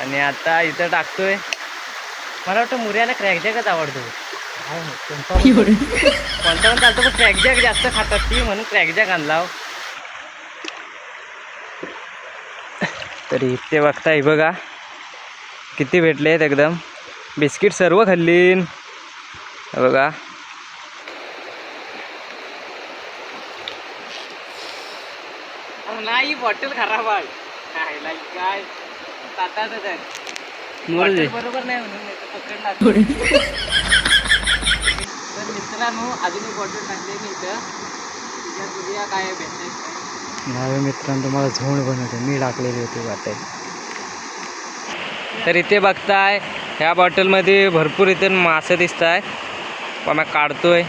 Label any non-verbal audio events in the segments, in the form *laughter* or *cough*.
आणि आता इथं टाकतोय. मला वाटतं मुर्याला क्रॅकजॅकच आवडतो. कोणता पण चालतो पण क्रॅकजॅक जास्त खातात ती म्हणून क्रॅकजॅक आणला तरी इथे बघताय बघा. किती भेटलेत एकदम. बिस्किट सर्व खाल्लीन. हे बघा नाही बॉटल खराब आहे. काय? ताटातच आहे. बॉटल बरोबर नाही म्हणून नाही तर पकडला तर मित्रांनो अजून एक बॉटल टाकली मी इथं. तिच्यात बघूया काय भेटते नवे मित्रांनो तुम्हाला झोंड बनवते. मी टाकलेली होती वाटते तर इथे बघताय ह्या बॉटलमध्ये भरपूर इथे मासे दिसत आहे पण काढतोय.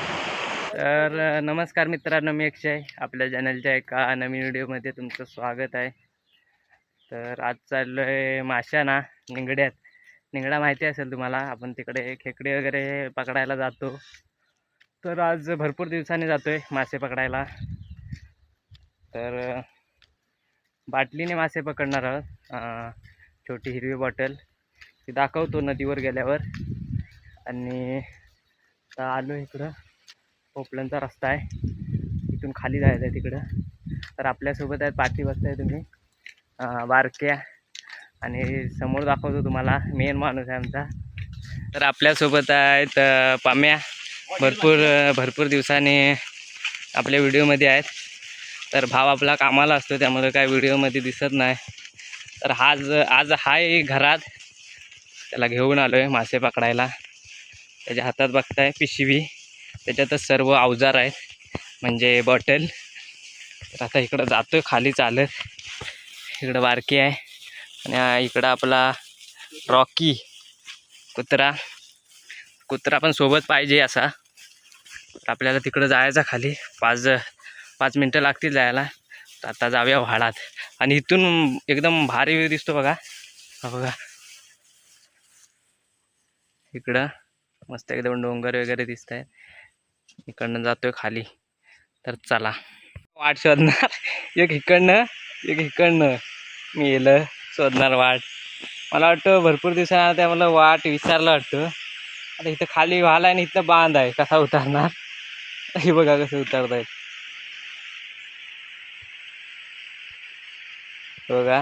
तर नमस्कार मित्रांनो मी अक्षय. आपल्या चॅनलच्या एका नवीन व्हिडिओमध्ये तुमचं स्वागत आहे. तर आज चाललो आहे माशाना निंगड्यात. निंगडा माहिती असेल तुम्हाला आपण तिकडे खेकडे वगैरे पकडायला जातो. तर आज भरपूर दिवसांनी जातो आहे मासे पकडायला. तर बाटलीने मासे पकडणार आहोत. छोटी हिरवी बॉटल. ती दाखवतो नदीवर गेल्यावर. आणि आलो इकडं. पोपलनचा रस्ता आहे. इथून खाली जायचं आहे तिकडं. तर आपल्यासोबत आहेत पाठी बसताय तुम्ही. बारक्या आणि समोर दाखवतो तुम्हाला मेन माणूस आहे आमचा. तर आपल्यासोबत आहेत पाम्या. भरपूर भरपूर दिवसांनी आपल्या व्हिडिओमध्ये आहेत. तर भाव आपला कामाला असतो त्यामुळे काय व्हिडिओमध्ये दिसत नाही. तर आज आज हाय घरात. त्याला घेऊन आलो आहे मासे पकडायला. त्याच्या हातात बघताय पिशवी. त्याच्यातच सर्व अवजार आहेत. म्हणजे बॉटल. तर आता इकडं जातो आहे खाली चालत. इकडं बारकी आहे. आणि इकडं आपला रॉकी कुत्रा. कुत्रा पण सोबत पाहिजे असा. तर आपल्याला तिकडं जायचं खाली. पाच पाच मिनटं लागतील जायला. तर आता जाऊया व्हाळात. आणि इथून एकदम भारी व्यू दिसतो बघा. हा बघा. इकडं मस्त एकदम डोंगर वगैरे दिसत आहे इकडनं जातोय खाली. तर चला. वाट शोधणार. एक इकडनं एक इकडनं. मी येलं शोधणार वाट. मला वाटतं भरपूर दिवसांना त्या मला वाट विचारलं वाटतं. आता इथं खाली व्हायला आणि इथं बांध आहे. कसा उतरणार? हे बघा कसं उतरतायत बघा.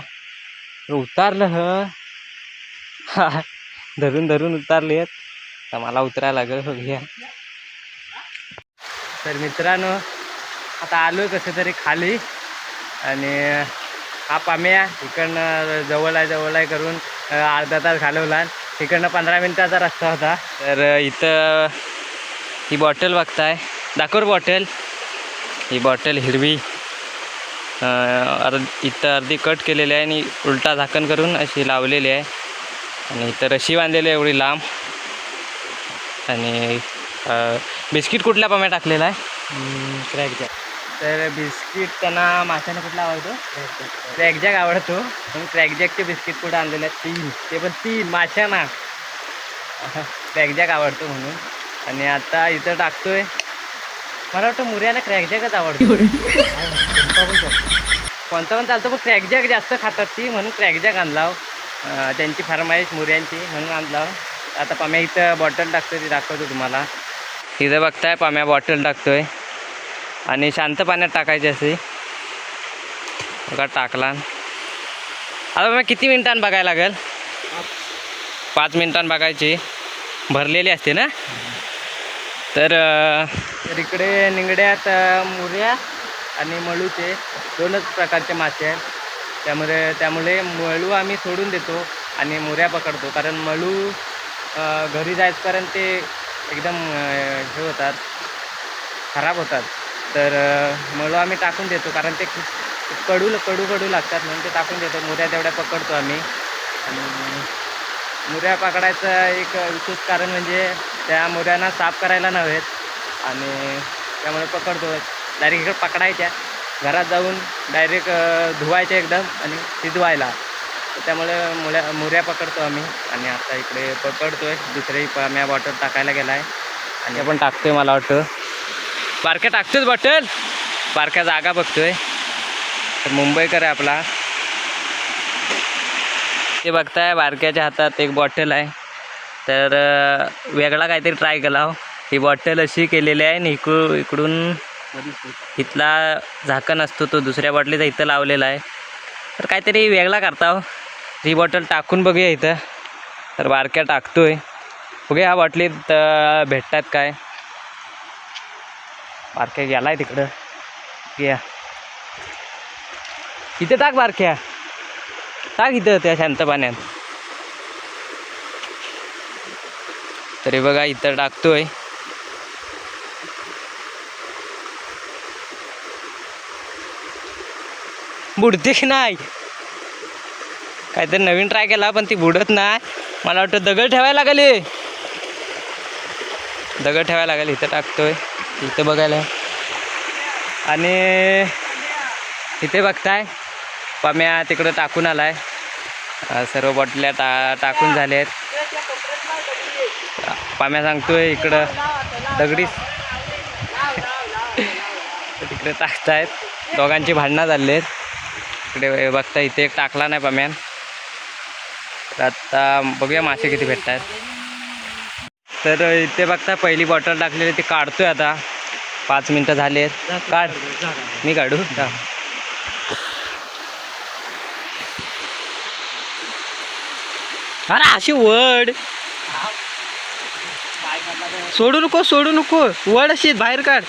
उतारलं ह? *laughs* धरून धरून उतारले आहेत तर मला उतरायला लागेल बघूया. तर मित्रांनो आता आलो कसं तरी खाली. आणि हा पाम्या इकडनं जवळ आहे जवळ आहे करून अर्धा तास घालवला. इकडनं पंधरा मिनटाचा रस्ता होता. तर इथं ही बॉटल बघताय. दाखोर बॉटल. ही बॉटल हिरवी. अर्ध इथं अर्धी कट केलेली आहे आणि उलटा झाकण करून अशी लावलेली आहे. आणि इथं रशी बांधलेली आहे एवढी लांब. आणि बिस्किट कुठल्या पाम्या टाकलेला आहे? क्रॅकच्या. तर बिस्किट त्यांना माशाने कुठला आवडतो? क्रॅकजॅक आवडतो. पण क्रॅकजॅकचे बिस्किट कुठं आणलेले आहेत? तीन. ते पण तीन. माशाना. क्रॅकजॅक आवडतो म्हणून. आणि आता इथं टाकतोय. मला वाटतं मुर्याला क्रॅकजॅकच आवडतो. कोणता पण चालतो पण क्रॅकजॅक जास्त खातात ती. म्हणून क्रॅकजॅक आणला अं, त्यांची फरमाईश मुर्यांची म्हणून आणला आता पाम्या इथं बॉटल टाकतोय ती दाखवतो तुम्हाला. इथं बघताय पाम्या बॉटल टाकतोय. आणि शांत पाण्यात टाकायची असे बघा टाकला. आता मग किती मिनिटांनी बघायला लागेल? पाच मिनिटांनी बघायची. भरलेली असते ना? तर इकडे निंगड्यात मुऱ्या आणि मळूचे दोनच प्रकारचे मासे आहेत. त्यामुळे त्यामुळे मळू आम्ही सोडून देतो आणि मुऱ्या पकडतो. कारण मळू घरी घरी जायचपर्यंत ते एकदम हे होतात खराब होतात. तर अं, मळू आम्ही टाकून देतो कारण ते कडू कडू कडू लागतात म्हणून ते टाकून देतो. मुऱ्या तेवढ्या पकडतो आम्ही. आणि मुऱ्या पकडायचं एक विशेष कारण म्हणजे त्या मुऱ्यांना साफ करायला नव्हेत आणि त्यामुळे पकडतो. डायरेक्ट इकडे पकडायच्या. घरात जाऊन डायरेक्ट धुवायच्या एकदम आणि शिजवायला. त्यामुळे मुळ्या मुऱ्या पकडतो आम्ही. आणि आता इकडे पकडतोय. दुसरी पाम्या बॉटल टाकायला गेला आहे आणि आपण टाकतोय मला वाटतं. बारक्या टाकतोच बॉटल? बारक्या जागा बघतोय. तर मुंबईकर आहे आपला. ते बघताय बारक्याच्या हातात एक बॉटल आहे. तर वेगळा काहीतरी ट्राय केला हो. ही बॉटल अशी केलेली आहे आणि इकडू इकडून इथला झाकण असतो तो दुसऱ्या बॉटलीचा इथं लावलेला आहे. तर काहीतरी वेगळा करता हो. ही बॉटल टाकून बघूया इथं. तर बारक्या टाकतोय. बघूया ह्या बॉटलीत भेटतात काय. बारक्या गेलाय तिकडं. या इथे टाक बारक्या टाक इथं त्या शांत पाण्यात. तरी बघा इथं टाकतोय. बुडते की नाही? काहीतरी नवीन ट्राय केला पण ती बुडत नाही. मला वाटतं दगड ठेवायला लागेल. दगड ठेवायला लागेल इथं टाकतोय. इथं बघायला. आणि इथे बघताय पाम्या तिकडं टाकून आलाय. आहे सर्व बॉटल्या टा टाकून झाले आहेत पाम्या सांगतोय इकडं दगडीच तिकडे टाकतायत. दोघांची भांडणं झाली आहेत इकडे बघता इथे एक टाकला नाही पम्यान. तर आता बघूया मासे किती भेटत आहेत तर इथे बघता पहिली बॉटल टाकलेली ती काढतोय आता. पाच मिनटं झाली काढ. मी काढू? अरे अशी वड. सोडू नको सोडू नको. वड अशी बाहेर काढ.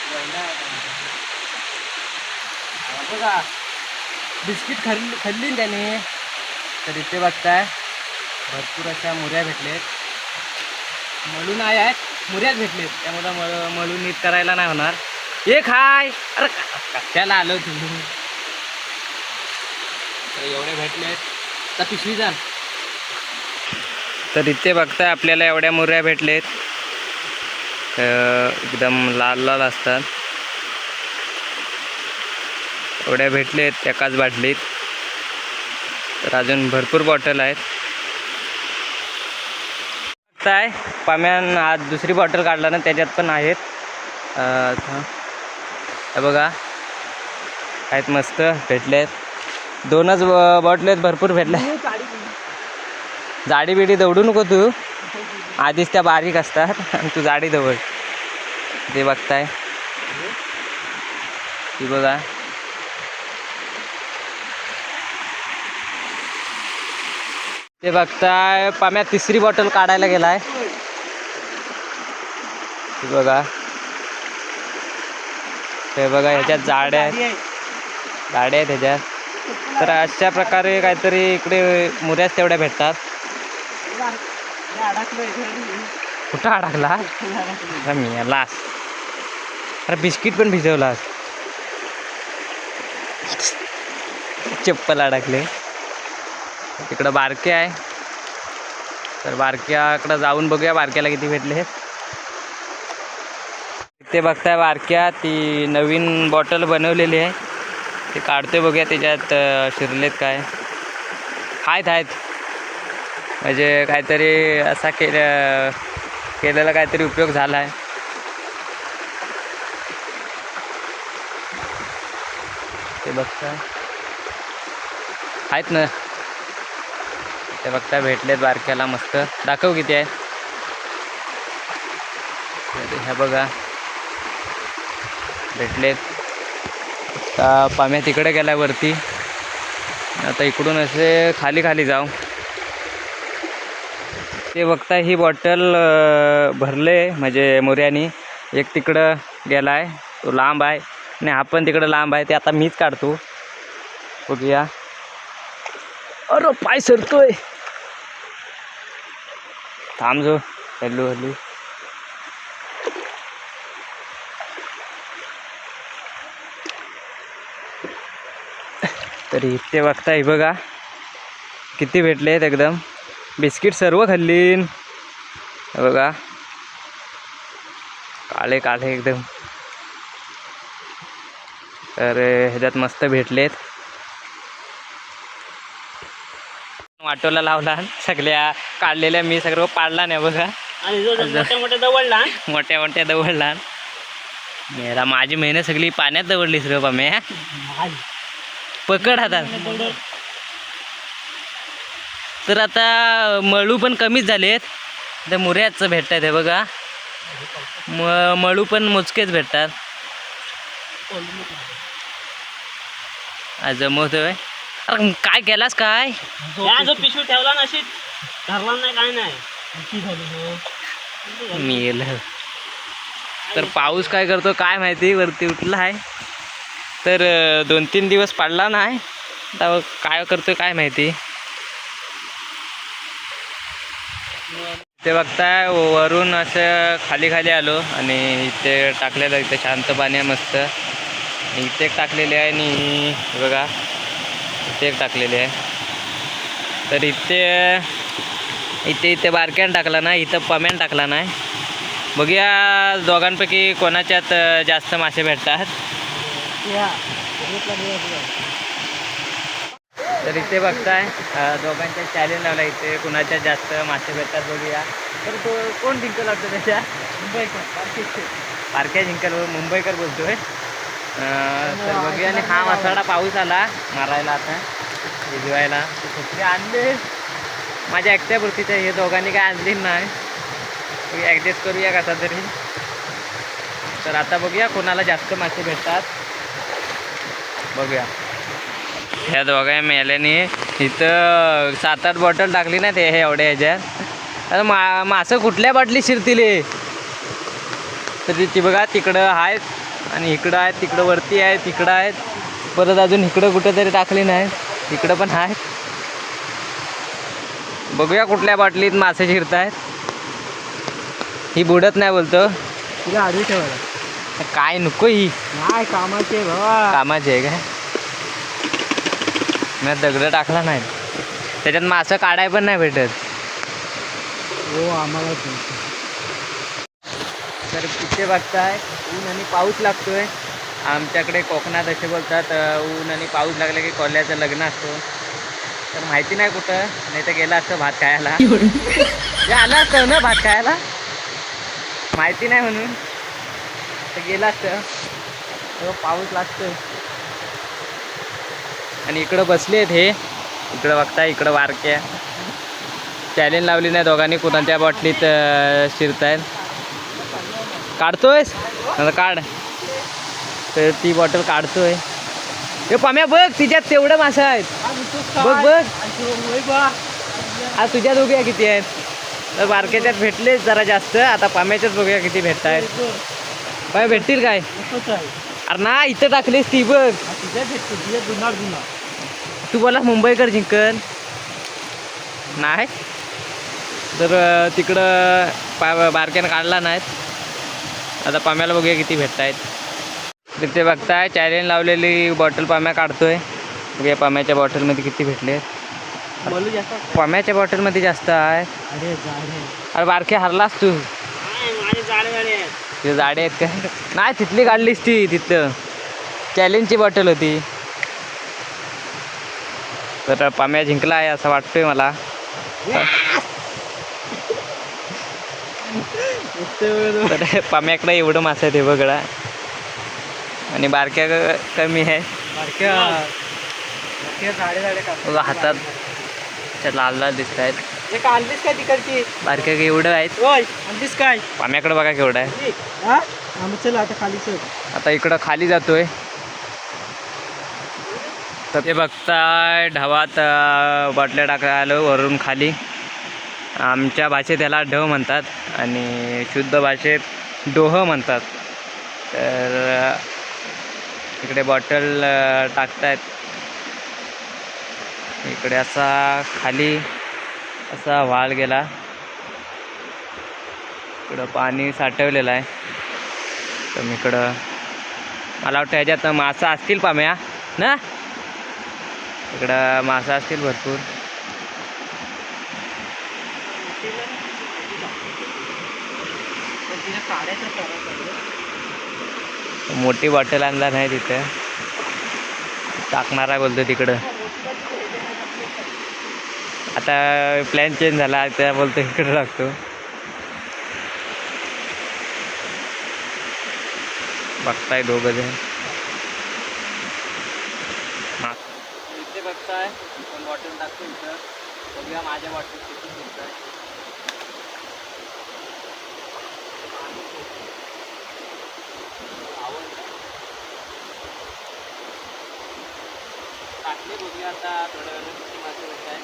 बिस्किट खाल्ली खाल्ली त्याने. तर इथे बघताय भरपूर अशा मुऱ्या भेटलेत. मळून आहे आहेत. मुऱ्याच भेटलेत. त्यामुळं मळ मळून नीट करायला नाही होणार. ये खाय. अरे कशाला आलो तुम्ही? तर एवढे भेटलेत. तर पिशवी जा तर इथे बघताय आपल्याला एवढ्या मुऱ्या भेटलेत. एकदम लाल लाल असतात. एवढ्या भेटलेत एकाच बाटलीत. तर अजून भरपूर बॉटल आहेत. काय पाम्यान आज दुसरी बॉटल काढला ना त्याच्यात पण आहेत. हे बघा. आहेत मस्त भेटलेत. दोनच बॉटल आहेत भरपूर भेटल्या. जाडी बिडी. दौडू नको तू. आधीच त्या बारीक असतात. आणि तू जाडी दवड. ते बघताय. ती बघा. ते बघताय पाम्या तिसरी बॉटल काढायला गेलाय. बघा. ते बघा ह्याच्यात जाड्या आहेत. जाड्या आहेत ह्याच्यात. तर अशा प्रकारे काहीतरी इकडे मुऱ्याच तेवढ्या भेटतात. कुठं अडकला? मी लास अरे बिस्किट पण भिजवलास चप्पल अडकले. तिकडं बारके आहे. तर बारक्याकडं जाऊन बघूया बारक्याला किती भेटले ते बघताय बारक्या ती नवीन बॉटल बनवलेली आहे. ते काढतोय बघूया त्याच्यात शिरलेत काय. आहेत आहेत. म्हणजे काहीतरी असा केलं केलेला काहीतरी उपयोग झाला आहे ते बघता आहेत ना. ते बघता भेटलेत बारक्याला मस्त. दाखव किती आहे. ह्या बघा. भेटलेत. आता पाम्या तिकडे गेल्यावरती वरती. आता इकडून असे खाली खाली जाऊ. ते बघता ही बॉटल भरले म्हणजे मोऱ्यानी एक तिकडं गेला आहे तो लांब आहे. आणि हा पण तिकडं लांब आहे ते आता मीच काढतो. बघूया. अरे पाय सरतोय. थांब जो हल्लू हल्लू तरी ते बघताय बघा. किती भेटले आहेत एकदम. बिस्किट सर्व खाल्लीन. बघा. काळे काळे एकदम. तर ह्याच्यात मस्त भेटलेत. वाटोला लावला सगळ्या. काढलेल्या मी सगळं पाडला नाही बघा. आणि जो मोठ्या मोठ्या दवडला मोठ्या मोठ्या दवडला मेरा माझी मेहनत सगळी पाण्यात दवडलीस रे पाम्या पकड हातात तर आता मळू पण कमीच झालेत. ते मुऱ्याच भेटतात हे बघा. म मळू पण मोजकेच भेटतात. आज जमवतोय. अरे काय केलास काय? जो पिशवी ठेवला ना अशी धरला नाही काय नाही. मी गेलं. तर पाऊस काय करतो काय माहिती वरती उठला आहे तर दोन तीन दिवस पडला नाही. आता काय करतोय काय माहिती. ते बघताय वरून असं खाली खाली आलो आणि इथे टाकलेलं इथे शांत पाणी आहे मस्त. इथे एक टाकलेले आहे आणि बघा. एक टाकलेले आहे. तर इथे इथे इथे बारक्यान टाकला ना इथं पम्यान टाकला नाही. बघूया दोघांपैकी कोणाच्यात जास्त मासे भेटतात. तर इथे बघताय दोघांच्या चॅलेंज लावला इथे कुणाच्या जास्त मासे भेटतात बघूया. तर तो कोण जिंकल वाटतं त्याच्या? मुंबईकर पारख्या जिंकल मुंबईकर बोलतोय. तर बघूया आणि हा मसाडा पाऊस आला मारायला आता भिजवायला. ते आणले. माझ्या एकट्यापुरतीच आहे हे दोघांनी काय आणली नाही. ॲडजस्ट करूया कसा तरी. तर आता बघूया कोणाला जास्त मासे भेटतात. बघूया. ह्या दोघा मेल्याने इथं सात आठ बॉटल टाकली ना ते हे एवढ्या ह्याच्यात. आता मा मासं कुठल्या बाटली शिरतील तर ती बघा तिकडं आहेत आणि इकडं आहेत तिकडं वरती आहेत तिकडं आहेत. परत अजून इकडं कुठं तरी टाकली नाही. इकडं पण आहेत. बघूया कुठल्या बाटलीत मासे शिरत आहेत ही बुडत नाही बोलतो. तिला आडवी ठेवायला काय नको ही. नाही कामाचे बाबा. कामाची आहे काय? मी दगड टाकला नाही. त्याच्यात मासं काढाय पण नाही भेटत. हो आम्हाला तर तिथे बघताय ऊन आणि पाऊस लागतोय. आमच्याकडे कोकणात असे बोलतात ऊन आणि पाऊस लागले की कोल्ह्याचं लग्न असतो. तर माहिती नाही कुठं नाही तर गेलं असतं भात खायला. *laughs* हे आलं असतं ना भात खायला? माहिती नाही म्हणून. तर गेलं असतं. तेव्हा पाऊस लागतोय. आणि इकडं बसले आहेत हे. इकडं बघताय इकडं वारक्या चॅलेंज लावली नाही दोघांनी कुणाच्या बाटलीत शिरतायत. काढतोयस? आता काढ. तर ती बॉटल काढतोय. हे पाम्या बघ तिच्यात तेवढं मासे आहेत. बघ बघ. आज तुझ्या दोघ्या किती आहेत. तर बारक्याच्यात भेटलेच जरा जास्त. आता पाम्याच्याच बघूया किती भेटत आहेत काय भेटतील काय? अरे ना इथं टाकलीस ती बघ. तू बोला मुंबईकर जिंकन. नाही. तर तिकडं पा बारक्यानं काढला नाहीत. आता पाम्याला बघूया किती भेटत आहेत तिथे बघताय चॅलेंज लावलेली बॉटल पाम्या काढतोय. बघूया पाम्याच्या बॉटलमध्ये किती भेटले पाम्याच्या बॉटलमध्ये जास्त आहे. अरे बारके हरलास तू. माझे जाडे जाडे आहेत. ते जाडे आहेत काय? नाही तिथली काढलीस ती तिथं. चॅलेंजची बॉटल होती. तर पाम्या जिंकला आहे असं वाटतंय मला. तर पाम्याकडे एवढं मासा आहे ते बघा. आणि बारक्या कमी आहे. बारक्या हातात. लाल लाल दिसत आहेत. काय तिकडची? बारक्या एवढं आहेत. काय? पाम्याकडे बघा केवढं आहे. हा आता खाली आता इकडं खाली जातोय. तर ते बघताय ढवात बाटल्या टाकायला आलो वरून खाली. आमच्या भाषेत याला ढव म्हणतात आणि शुद्ध भाषेत डोह म्हणतात. तर इकडे बॉटल टाकतायत. इकडे असा खाली असा व्हाळ गेला. इकडं पाणी साठवलेलं आहे. तर मी इकडं मला वाटतं ह्याच्यात मासा असतील पाम्या ना? इकडं मासा असतील भरपूर. मोठी बॉटल आणला नाही तिथं. आहे बोलतो तिकडं. आता प्लॅन चेंज झाला त्या बोलतो इकडं टाकतो. बघताय दोघं जण. इथे बघताय बॉटल टाकतो इथं. बघूया माझ्या बॉटल टाकले बघूया आता थोड्या वेळाने किती मासे होत आहे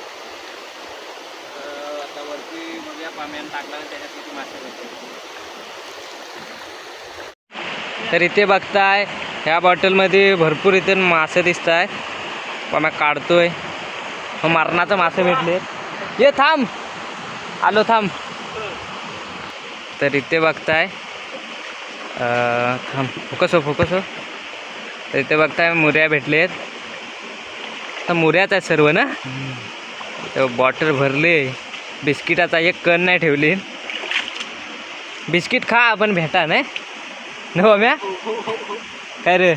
तर आता वरती बघूया पाम्यानं टाकला त्याच्यात किती मासे होते तर इथे बघताय ह्या बॉटलमध्ये भरपूर इथे मासे दिसत आहे पाम्या काढतोय. हो, मग मरणाचं मासे भेटले ये थांब. आलो थांब. तर इथे बघताय. थांब फोकस हो फोकस हो. तर इथे बघताय मुर्या भेटलेत. तर मुऱ्याच आहेत सर्व ना? तर बॉटल भरले. बिस्किटाचा एक कण नाही ठेवली. बिस्किट खा आपण भेटा नाही? न म्या काय रे?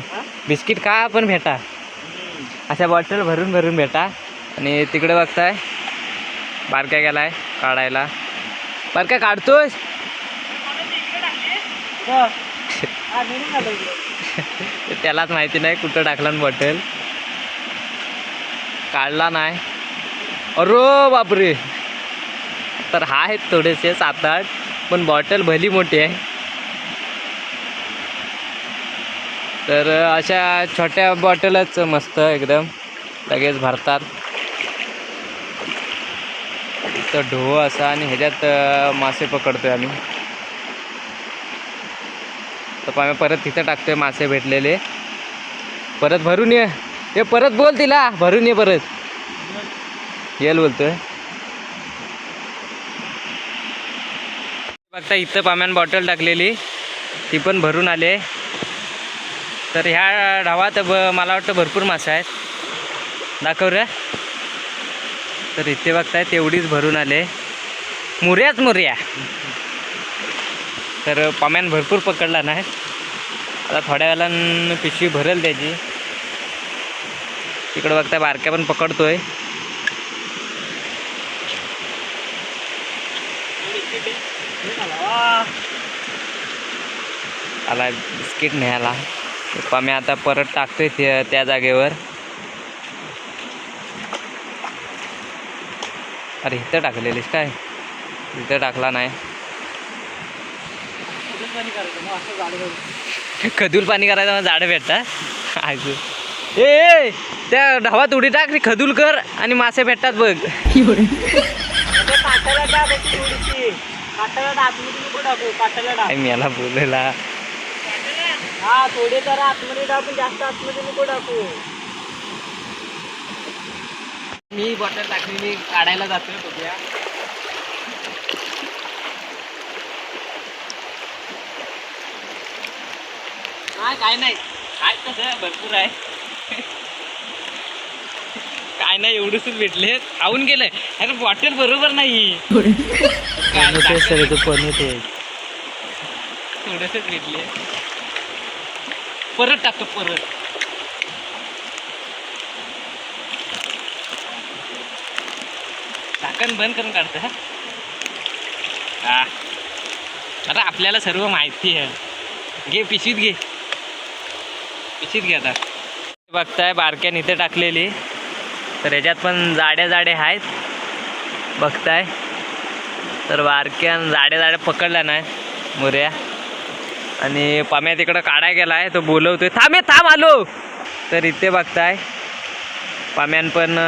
बिस्किट खा आपण भेटा. अशा बॉटल भरून भरून भेटा. आणि तिकडे बघताय. बारक्या गेलाय? काढायला. बारक्या काढतोय *laughs* त्यालाच माहिती नाही कुठं टाकला बॉटल. काढला नाही. अरो बापरे. तर हा आहेत थोडेसे सात आठ पण बॉटल भली मोठी आहे. तर अशा छोट्या बॉटलच मस्त एकदम लगेच भरतात. तर ढो असा आणि ह्याच्यात मासे पकडतोय आम्ही. तर आम्ही परत तिथं टाकतोय मासे भेटलेले. परत भरून ये. ये परत बोल तिला. भरून ये परत. येल बोलतोय. बघता इथं पाम्यान बॉटल टाकलेली. ती पण भरून आले. तर ह्या ढावात ब मला वाटतं भरपूर मासे आहेत. दाखव रे. तर इथे बघताय तेवढीच भरून आले. मुऱ्याच मुऱ्या. तर पाम्यान भरपूर पकडला नाही. आता थोड्या वेळानं पिशवी भरेल त्याची. तिकडं बघताय बारक्या पण पकडतोय. आला बिस्किट न्यायला. पाम्या आता परत टाकतोय त्या जागेवर. अरे इथं टाकलेलीस काय? इथं टाकला नाही. खदूल पाणी करायचं? मग झाडं भेटतात. ऐकू ए ए, त्या ढावात उडी टाक रे खदूल कर आणि मासे भेटतात बघ. काय मला बोलायला हा थोडे जरा आतमध्ये जास्त आतमध्ये नको टाकू. मी बॉटल टाकलेली काढायला जातोय बघूया. हा काय नाही. काय तसं भरपूर आहे. काय नाही एवढंच भेटले खाऊन गेलंय. अरे बॉटल बरोबर नाही? थोडंसंच भेटले परत टाकतो परत. झाकण बंद करून काढतं हा. आता आपल्याला सर्व माहिती आहे. घे पिशीत घे. पिशीत घे आता. बघताय बारक्यान इथे टाकलेली. तर याच्यात पण जाड्या जाड्या आहेत. बघताय. तर बारक्यान जाड्या जाड्या पकडल्या नाही मुऱ्या. आणि पाम्या तिकडं काढाय गेलाय तो बोलवतोय थांब थांब आलो. तर इथे बघताय पाम्यान पण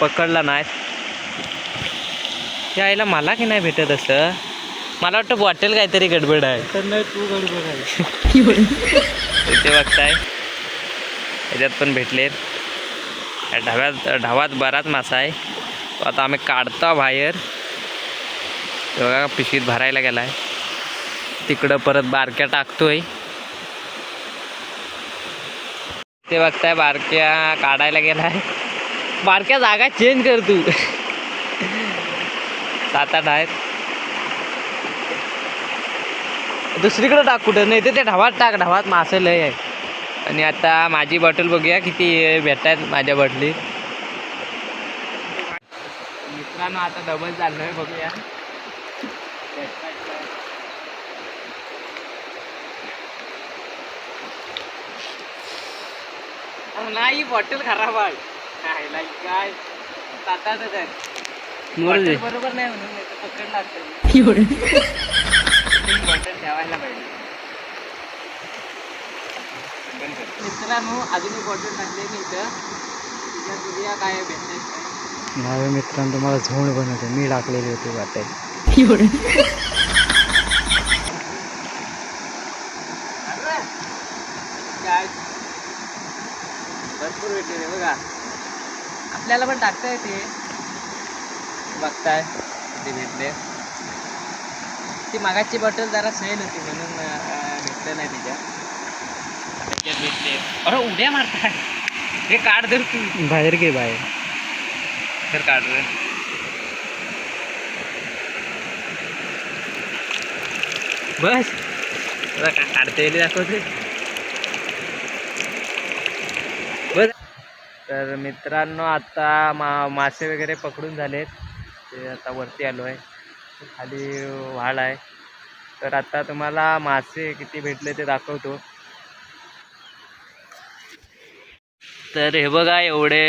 पकडला नाही. यायला मला की नाही भेटत असं? मला वाटतं बॉटल काहीतरी गडबड आहे. तर नाही तू गडबड आहे. *laughs* इथे बघताय. याच्यात पण भेटलेत. या ढाव्यात ढावात बराच मासा आहे. तो आता आम्ही काढतो बाहेर. तेव्हा पिशवीत भरायला गेलाय. तिकडं परत बारक्या टाकतोय. ते बघताय बारक्या काढायला गेलाय. बारक्या जागा चेंज कर तू. सात आठ आहेत. दुसरीकडे टाक कुठं? नाही तर ते ढावात टाक. ढावात मासे लय आहे आणि आता माझी बॉटल बघूया किती भेटतात माझ्या बॉटलीत मित्रांनो आता डबल चाललोय बघूया. नाही बॉटल खराब आहे. काय लाई काय? सातातच आहे. बॉटल बरोबर नाही म्हणून पकडला बॉटल ठेवायला पाहिजे. मित्रांनो अजून एक बॉटल टाकले मी इथं. तिच्यात बघूया काय भेटते काय? नवे मित्रांनो तुम्हाला झोंड बनवते. मी टाकलेली होती वाटेल. काय? भरपूर भेटले रे बघा. आपल्याला पण टाकता येते. बघताय ते भेटले. ती मागाची बॉटल जरा सैल होती म्हणून भेटलं नाही तिच्या. भेटले. अरे उड्या मारताय. हे काढ धर तू. बाहेर घे बाहेर. तर काढ रे बस. काढता येईल दाखवते बस. तर मित्रांनो आता मा मासे वगैरे पकडून झालेत. ते आता वरती आलो आहे. खाली व्हाळ आहे. तर आता तुम्हाला मासे किती भेटले ते दाखवतो. तर हे बघा एवढे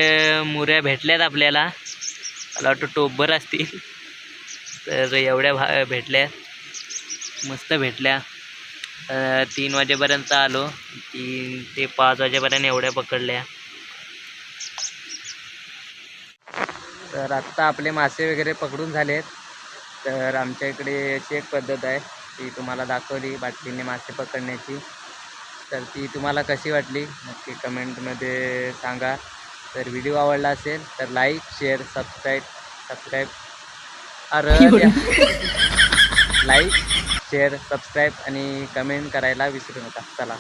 मुऱ्या भेटल्यात आपल्याला. मला वाटतं टोपभर असतील. तर एवढ्या भा भेटल्या मस्त भेटल्या. तीन वाजेपर्यंत आलो. तीन ते पाच वाजेपर्यंत एवढ्या पकडल्या. तर आत्ता आपले मासे वगैरे पकडून झालेत. तर आमच्या इकडे अशी एक पद्धत आहे. ती तुम्हाला दाखवली बाटलीने मासे पकडण्याची. तर ती तुम्हाला कशी वाटली? नक्की कमेंटमध्ये सांगा. तर व्हिडिओ आवडला असेल तर लाईक शेअर सबस्क्राईब सबस्क्राईब अरे लाईक शेअर सबस्क्राईब आणि कमेंट करायला विसरू नका. चला.